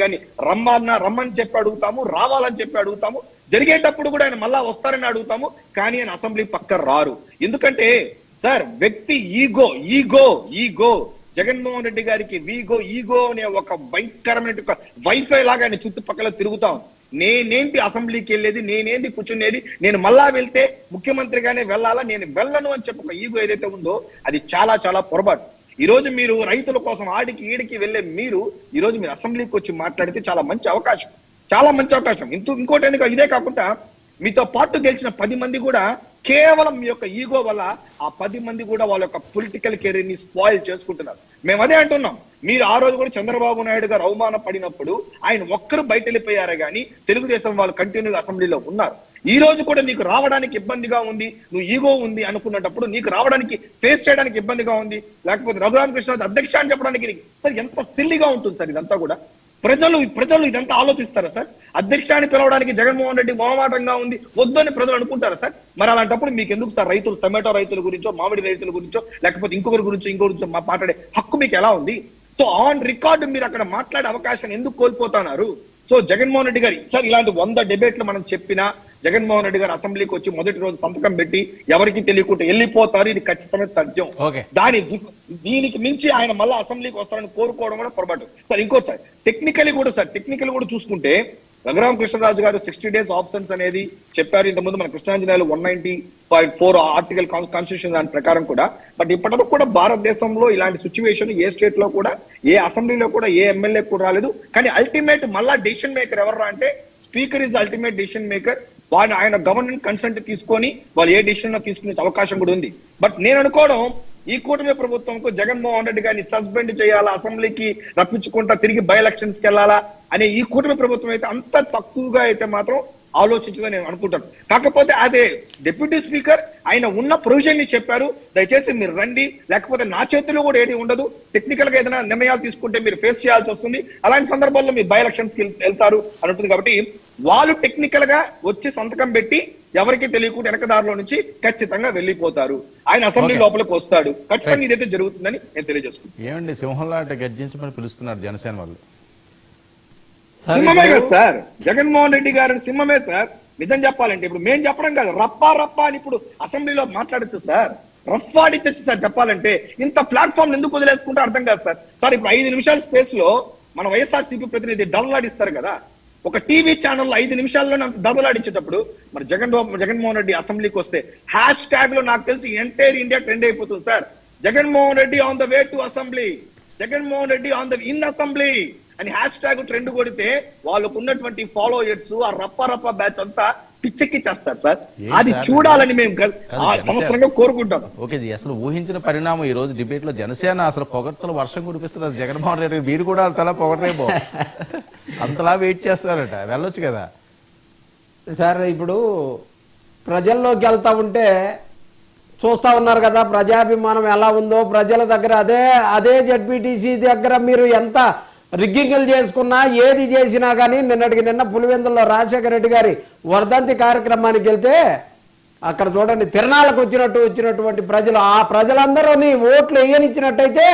కానీ రమ్మన్నా రమ్మని చెప్పి అడుగుతాము రావాలని చెప్పి అడుగుతాము. జరిగేటప్పుడు కూడా ఆయన మళ్ళా వస్తారని అడుగుతాము కానీ ఆయన అసెంబ్లీ పక్క రారు. ఎందుకంటే సార్ వ్యక్తి ego ego ego. Jaganmohan Reddy గారికి వీగో ఈగో అనే ఒక భయంకరమైన వైఫై లాగా ఆయన చుట్టుపక్కల తిరుగుతాం నేనేంటి అసెంబ్లీకి వెళ్ళేది నేనేంటి కూర్చునేది? నేను మళ్ళా వెళ్తే ముఖ్యమంత్రిగానే వెళ్ళాలా? నేను వెళ్ళను అని చెప్పి ఒక ఈగో ఏదైతే ఉందో అది చాలా చాలా పొరపాటు. ఈ రోజు మీరు రైతుల కోసం ఆడికి ఈడికి వెళ్ళే మీరు ఈ రోజు మీరు అసెంబ్లీకి వచ్చి మాట్లాడితే చాలా మంచి అవకాశం. చాలా మంచి అవకాశం. ఇంత ఇంకోటి ఎందుకు ఇదే కాకుండా మీతో పాటు గెలిచిన పది మంది కూడా కేవలం మీ యొక్క ఈగో వల్ల ఆ పది మంది కూడా వాళ్ళ యొక్క పొలిటికల్ కెరీర్ని స్పాయిల్ చేసుకుంటున్నారు. మేము అదే అంటున్నాం. మీరు ఆ రోజు కూడా చంద్రబాబు నాయుడు గారు అవమాన పడినప్పుడు ఆయన ఒక్కరు బయట వెళ్ళిపోయారే గానీ తెలుగుదేశం వాళ్ళు కంటిన్యూగా అసెంబ్లీలో ఉన్నారు. ఈ రోజు కూడా నీకు రావడానికి ఇబ్బందిగా ఉంది నువ్వు ఈగో ఉంది అనుకున్నప్పుడు నీకు రావడానికి ఫేస్ చేయడానికి ఇబ్బందిగా ఉంది. లేకపోతే రఘురామకృష్ణ అధ్యక్ష అని చెప్పడానికి సార్ ఎంత సిల్లిగా ఉంటుంది సార్ ఇదంతా కూడా. ప్రజలు ప్రజలు ఇదంతా ఆలోచిస్తారా సార్? అధ్యక్షాన్ని పిలవడానికి జగన్మోహన్ రెడ్డి మొహమాటంగా ఉంది వద్దని ప్రజలు అనుకుంటారా సార్? మరి అలాంటప్పుడు మీకు ఎందుకు సార్ రైతులు టమాటో రైతుల గురించో మామిడి రైతుల గురించో లేకపోతే ఇంకొకరి గురించో ఇంకో గురించో మా- మాట్లాడే హక్కు మీకు ఎలా ఉంది? సో ఆన్ రికార్డు మీరు అక్కడ మాట్లాడే అవకాశాన్ని ఎందుకు కోల్పోతున్నారు? సో జగన్మోహన్ రెడ్డి గారి సార్ ఇలాంటి వంద డిబేట్లు మనం చెప్పినా జగన్మోహన్ రెడ్డి గారు అసెంబ్లీకి వచ్చి మొదటి రోజు సంతకం పెట్టి ఎవరికి తెలియకుండా వెళ్ళిపోతారు ఇది ఖచ్చితమైన తథ్యం. దాని దీనికి మించి ఆయన మళ్ళీ అసెంబ్లీకి వస్తారని కోరుకోవడం కూడా పొరపాటు. సార్ ఇంకోటి సార్ టెక్నికలీ కూడా సార్ టెక్నికల్ కూడా చూసుకుంటే రఘురామ కృష్ణరాజు గారు సిక్స్టీ డేస్ ఆప్షన్స్ అనేది చెప్పారు. ఇంతకుముందు మన Krishnanjaneyulu one ninety point four article constitution దాని ప్రకారం కూడా. బట్ ఇప్పటివరకు కూడా భారతదేశంలో ఇలాంటి సిచ్యువేషన్ ఏ స్టేట్లో కూడా ఏ అసెంబ్లీలో కూడా ఏ ఎమ్మెల్యే కూడా రాలేదు. కానీ అల్టిమేట్ మళ్ళా డెసిషన్ మేకర్ ఎవరు అంటే speaker is ultimate decision maker వారిని ఆయన గవర్నమెంట్ కన్సెంట్ తీసుకొని వాళ్ళు ఏ డెసిషన్ తీసుకునే అవకాశం కూడా ఉంది. బట్ నేను అనుకోవడం ఈ కూటమి ప్రభుత్వంకు జగన్మోహన్ రెడ్డి గారిని సస్పెండ్ చేయాలా అసెంబ్లీకి రప్పించుకుంటా తిరిగి బై ఎలక్షన్స్కి వెళ్ళాలా అనే ఈ కూటమి ప్రభుత్వం అయితే అంత తక్కువగా అయితే మాత్రం ఆలోచించదని నేను అనుకుంటాను. కాకపోతే అదే డిప్యూటీ స్పీకర్ ఆయన ఉన్న ప్రొవిజన్ని చెప్పారు. దయచేసి మీరు రండి. లేకపోతే నా చేతిలో కూడా ఏది ఉండదు. టెక్నికల్గా ఏదైనా నిర్ణయాలు తీసుకుంటే మీరు ఫేస్ చేయాల్సి వస్తుంది. అలాంటి సందర్భాల్లో మీరు బై ఎలక్షన్స్కి వెళ్తారు అని ఉంటుంది కాబట్టి వాళ్ళు టెక్నికల్గా వచ్చి సంతకం పెట్టి ఎవరికి తెలియకుండా వెనకదారిలో నుంచి ఖచ్చితంగా వెళ్ళిపోతారు. ఆయన అసెంబ్లీ. లోపలికి వస్తాడు. ఖచ్చితంగా ఇదైతే జరుగుతుందని నేను తెలియజేసుకుంటాను ఏమండి సింహంలా అంటే గర్జించమని పిలుస్తున్నారు జనసేన వాళ్ళు? సార్ సింహమే కదా సార్. జగన్మోహన్ రెడ్డి గారి సింహమే సార్. నిజం చెప్పాలంటే ఇప్పుడు మేం చెప్పడం కాదు. రప్పా రప్పా అని ఇప్పుడు అసెంబ్లీలో మాట్లాడచ్చు సార్. రఫ్ఫాడిచ్చచ్చు సార్ చెప్పాలంటే ఇంత ప్లాట్ఫామ్ ఎందుకు వదిలేసుకుంటే అర్థం కాదు సార్. సార్ ఇప్పుడు ఐదు నిమిషాల స్పేస్లో మన వైఎస్ఆర్ సిపి ప్రతినిధి డల్లాడిస్తారు కదా. ఒక టీవీ ఛానల్లో ఐదు నిమిషాల్లో నాకు దబలాడించేటప్పుడు మరి జగన్ జగన్మోహన్ రెడ్డి అసెంబ్లీకి వస్తే హ్యాష్ ట్యాగ్లో నాకు తెలిసి ఎంటైర్ ఇండియా ట్రెండ్ అయిపోతుంది sir. Jaganmohan Reddy on the way to assembly Jaganmohan Reddy on the in assembly అని హ్యాష్ ట్యాగ్ ట్రెండ్ కొడితే వాళ్ళకు ఉన్నటువంటి ఫాలోయర్స్ ఆ రప్ప రప్ప బ్యాచ్ అంతా పిచ్చెక్కి చేస్తారు సార్ అది? చూడాలని మేము సంవత్సరంగా కోరుకుంటాం. ఓకే జీ, అసలు ఊహించిన పరిణామం ఈ రోజు డిబేట్లో జనసేన అసలు పొగడ్తలు వర్షం కురిపిస్తున్నారు. జగన్మోహన్ రెడ్డి మీరు కూడా అంతలా పొగడరేమో అంతలా వెయిట్ చేస్తారట వెళ్ళొచ్చు కదా. సార్ ఇప్పుడు ప్రజల్లోకి వెళ్తా ఉంటే చూస్తా ఉన్నారు కదా ప్రజాభిమానం ఎలా ఉందో. ప్రజల దగ్గర అదే అదే జడ్పీటీసీ దగ్గర మీరు ఎంత రిగ్గింగులు చేసుకున్నా ఏది చేసినా కానీ నిన్నటికి నిన్న పులివెందుల్లో రాజశేఖర రెడ్డి గారి వర్ధంతి కార్యక్రమానికి వెళ్తే అక్కడ చూడండి తిరణాలకు వచ్చినట్టు వచ్చినటువంటి ప్రజలు ఆ ప్రజలందరూని ఓట్లు వేయనిచ్చినట్టయితే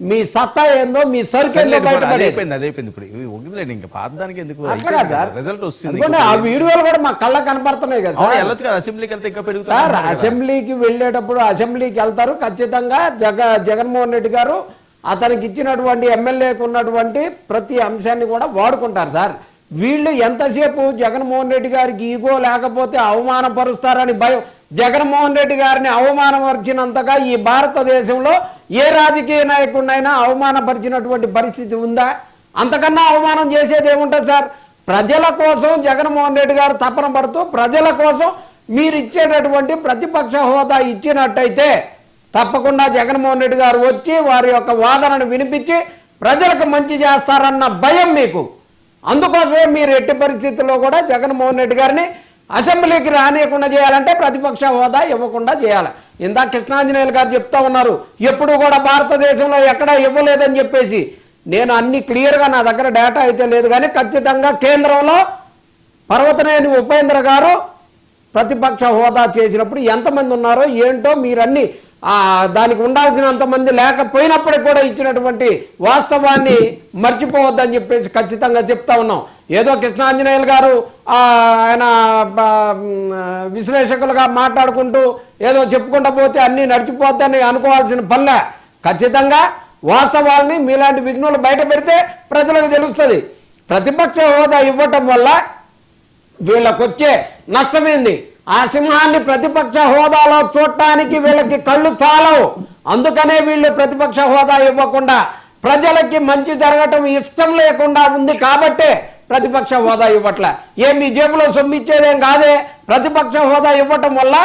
మీ సత్తా ఏందో మీ సరుకు ఆ వీడియోలు కూడా మా కళ్ళ కనపడుతున్నాయి కదా అసెంబ్లీకి వెళ్తే ఇంకా సార్ అసెంబ్లీకి వెళ్ళేటప్పుడు అసెంబ్లీకి వెళ్తారు ఖచ్చితంగా జగ జగన్మోహన్ రెడ్డి గారు అతనికి ఇచ్చినటువంటి ఎమ్మెల్యేకి ఉన్నటువంటి ప్రతి అంశాన్ని కూడా వాడుకుంటారు సార్. వీళ్ళు ఎంతసేపు జగన్మోహన్ రెడ్డి గారికి ఈగో లేకపోతే అవమానపరుస్తారని భయం. జగన్మోహన్ రెడ్డి గారిని అవమానపరిచినంతగా ఈ భారతదేశంలో ఏ రాజకీయ నాయకుడినైనా అవమానపరిచినటువంటి పరిస్థితి ఉందా? అంతకన్నా అవమానం చేసేది ఏముంటుంది సార్? ప్రజల కోసం జగన్మోహన్ రెడ్డి గారు తపన పడుతూ ప్రజల కోసం మీరు ఇచ్చేటటువంటి ప్రతిపక్ష హోదా ఇచ్చినట్టయితే తప్పకుండా జగన్మోహన్ రెడ్డి గారు వచ్చి వారి యొక్క వాదనను వినిపించి ప్రజలకు మంచి చేస్తారన్న భయం మీకు. అందుకోసమే మీరు ఎట్టి పరిస్థితుల్లో కూడా జగన్మోహన్ రెడ్డి గారిని అసెంబ్లీకి రానియకుండా చేయాలంటే ప్రతిపక్ష హోదా ఇవ్వకుండా చేయాలి. ఇందాక కృష్ణాంజనేయులు గారు చెప్తా ఉన్నారు ఎప్పుడు కూడా భారతదేశంలో ఎక్కడా ఇవ్వలేదని చెప్పేసి. నేను అన్ని క్లియర్గా నా దగ్గర డేటా అయితే లేదు కానీ ఖచ్చితంగా కేంద్రంలో పర్వతనేని ఉపేంద్ర గారు ప్రతిపక్ష హోదా చేసినప్పుడు ఎంతమంది ఉన్నారో ఏంటో మీరన్నీ దానికి ఉండాల్సినంత మంది లేకపోయినప్పటికీ కూడా ఇచ్చినటువంటి వాస్తవాన్ని మర్చిపోవద్దని చెప్పేసి ఖచ్చితంగా చెప్తా ఉన్నాం. ఏదో కృష్ణాంజనేయులు గారు ఆయన విశ్లేషకులుగా మాట్లాడుకుంటూ ఏదో చెప్పుకుంటూ పోతే అన్నీ నడిచిపోద్దని అనుకోవాల్సిన పనిలే. ఖచ్చితంగా వాస్తవాల్ని మీలాంటి విఘ్నులు బయట పెడితే ప్రజలకు తెలుస్తుంది. ప్రతిపక్ష హోదా ఇవ్వటం వల్ల వీళ్ళకొచ్చే నష్టమైంది? ఆ సింహాన్ని ప్రతిపక్ష హోదాలో చూడటానికి వీళ్ళకి కళ్ళు చాలవు. అందుకనే వీళ్ళు ప్రతిపక్ష హోదా ఇవ్వకుండా ప్రజలకి మంచి జరగటం ఇష్టం లేకుండా ఉంది కాబట్టే ప్రతిపక్ష హోదా ఇవ్వట్లే. ఏ మీ జేబులో సొమ్మిచ్చేదేం కాదే? ప్రతిపక్ష హోదా ఇవ్వటం వల్ల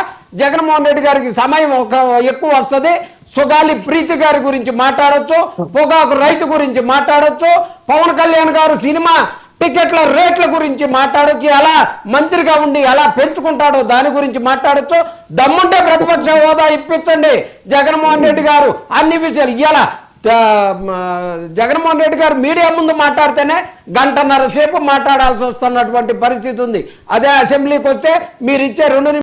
జగన్మోహన్ రెడ్డి గారికి సమయం ఒక ఎక్కువ వస్తుంది. సుగాలి ప్రీతి గారి గురించి మాట్లాడచ్చు పొగాకు రైతు గురించి మాట్లాడొచ్చు పవన్ కళ్యాణ్ గారు సినిమా టికెట్ల రేట్ల గురించి మాట్లాడొచ్చు ఎలా మంత్రిగా ఉండి ఎలా పెంచుకుంటాడో దాని గురించి మాట్లాడొచ్చు. దమ్ముంటే ప్రతిపక్ష హోదా ఇప్పించండి. జగన్మోహన్ రెడ్డి గారు అన్ని విషయాలు ఇలా జగన్మోహన్ రెడ్డి గారు మీడియా ముందు మాట్లాడితేనే గంటన్నర సేపు మాట్లాడాల్సి వస్తున్నటువంటి పరిస్థితి ఉంది. అదే అసెంబ్లీకి వస్తే మీరు ఇచ్చే రెండు